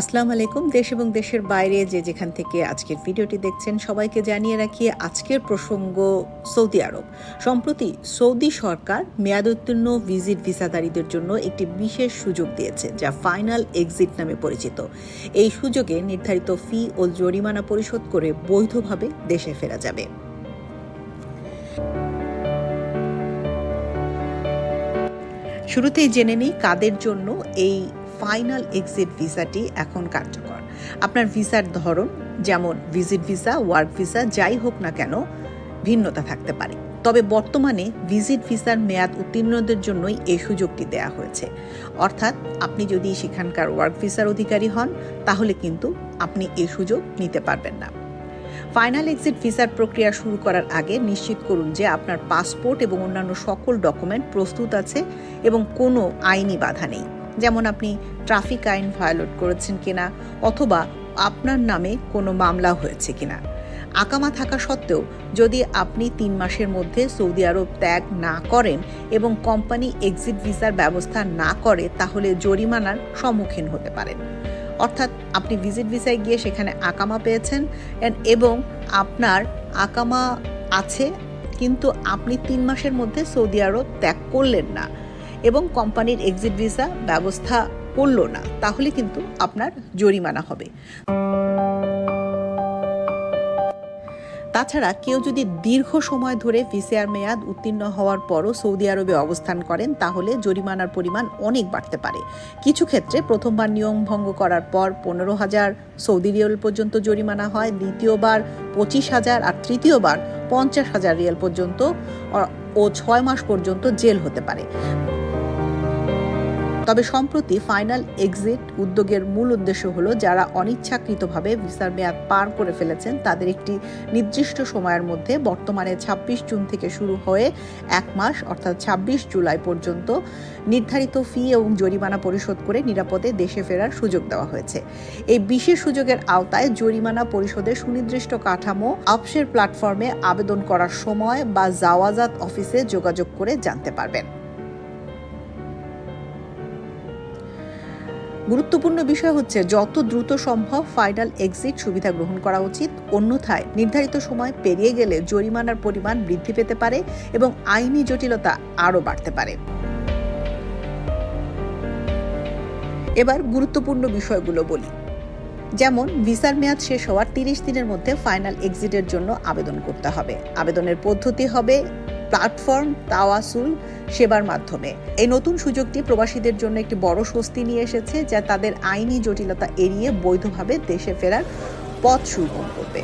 আসসালামু আলাইকুম, দেশ এবং দেশের বাইরে যে যেখান থেকে আজকের ভিডিওটি দেখছেন সবাইকে জানিয়ে রাখি আজকের প্রসঙ্গ সৌদি আরব। সম্প্রতি সৌদি সরকার মেয়াদোত্তীর্ণ ভিজিট ভিসাধারীদের জন্য একটি বিশেষ সুযোগ দিয়েছে, যা ফাইনাল এক্সিট নামে পরিচিত। এই সুযোগে নির্ধারিত ফি ও জরিমানা পরিশোধ করে বৈধভাবে দেশে ফেরা যাবে। শুরুতেই জেনে নিই কাদের জন্য এই ফাইনাল এক্সিট ভিসাটি এখন কার্যকর। আপনার ভিসার ধরন, যেমন ভিজিট ভিসা, ওয়ার্ক ভিসা, যাই হোক না কেন, ভিন্নতা থাকতে পারে। তবে বর্তমানে ভিজিট ভিসার মেয়াদ উত্তীর্ণদের জন্যই এই সুযোগটি দেয়া হয়েছে। অর্থাৎ আপনি যদি সেখানকার ওয়ার্ক ভিসার অধিকারী হন, তাহলে কিন্তু আপনি এই সুযোগ নিতে পারবেন না। ফাইনাল এক্সিট ভিসার প্রক্রিয়া শুরু করার আগে নিশ্চিত করুন যে আপনার পাসপোর্ট এবং অন্যান্য সকল ডকুমেন্ট প্রস্তুত আছে এবং কোনো আইনি বাধা নেই। যেমন আপনি ট্রাফিক আইন ভায়োলেট করেছেন কিনা, অথবা আপনার নামে কোনো মামলা হয়েছে কিনা। আকামা থাকা সত্ত্বেও, যদি আপনি তিন মাসের মধ্যে সৌদি আরব ত্যাগ না করেন এবং কোম্পানি এক্সিট ভিসার ব্যবস্থা না করে, তাহলে জরিমানার সম্মুখীন হতে পারেন। অর্থাৎ আপনি ভিজিট ভিসায় গিয়ে সেখানে আকামা পেয়েছেন এবং আপনার আকামা আছে, কিন্তু আপনি তিন মাসের মধ্যে সৌদি আরব ত্যাগ করলেন না। এবং কোম্পানির এক্সিট ভিসা ব্যবস্থা করল না, তাহলে কিন্তু আপনার জরিমানা হবে। তাছাড়া কেউ যদি দীর্ঘ সময় ধরে ভিসিআর মেয়াদ উত্তীর্ণ হওয়ার পরও সৌদি আরবে অবস্থান করেন, তাহলে জরিমানার পরিমাণ অনেক বাড়তে পারে। কিছু ক্ষেত্রে প্রথমবার নিয়ম ভঙ্গ করার পর পনেরো হাজার সৌদি রিয়াল পর্যন্ত জরিমানা হয়, দ্বিতীয়বার পঁচিশ হাজার আর তৃতীয়বার পঞ্চাশ হাজার রিয়াল পর্যন্ত, ও ছয় মাস পর্যন্ত জেল হতে পারে। তবে সম্প্রতি ফাইনাল এক্সিট উদ্যোগের মূল উদ্দেশ্য হল যারা অনিচ্ছাকৃতভাবে ভিসার মেয়াদ পার করে ফেলেছেন, তাদের একটি নির্দিষ্ট সময়ের মধ্যে বর্তমানে ২৬ জুন থেকে শুরু হয়ে এক মাস, অর্থাৎ ২৬ জুলাই পর্যন্ত নির্ধারিত ফি এবং জরিমানা পরিশোধ করে নিরাপদে দেশে ফেরার সুযোগ দেওয়া হয়েছে। এই বিশেষ সুযোগের আওতায় জরিমানা পরিশোধের সুনির্দিষ্ট কাঠামো আপসের প্ল্যাটফর্মে আবেদন করার সময় বা জাওয়াজাত অফিসে যোগাযোগ করে জানতে পারবেন। গুরুত্বপূর্ণ বিষয় হচ্ছে, যত দ্রুত সম্ভব ফাইনাল এক্সিট সুবিধা গ্রহণ করা উচিত। অন্যথায় নির্ধারিত সময় পেরিয়ে গেলে জরিমানার পরিমাণ বৃদ্ধি পেতে পারে এবং আইনি জটিলতা আরও বাড়তে পারে। এবার গুরুত্বপূর্ণ বিষয়গুলো বলি। যেমন, ভিসার মেয়াদ শেষ হওয়ার তিরিশ দিনের মধ্যে ফাইনাল এক্সিটের জন্য আবেদন করতে হবে। আবেদনের পদ্ধতি হবে প্ল্যাটফর্ম, তাওয়াসুল, সেবার মাধ্যমে। এই নতুন সুযোগটি প্রবাসীদের জন্য একটি বড় স্বস্তি নিয়ে এসেছে, যা তাদের আইনি জটিলতা এড়িয়ে বৈধভাবে দেশে ফেরার পথ সুগম করবে।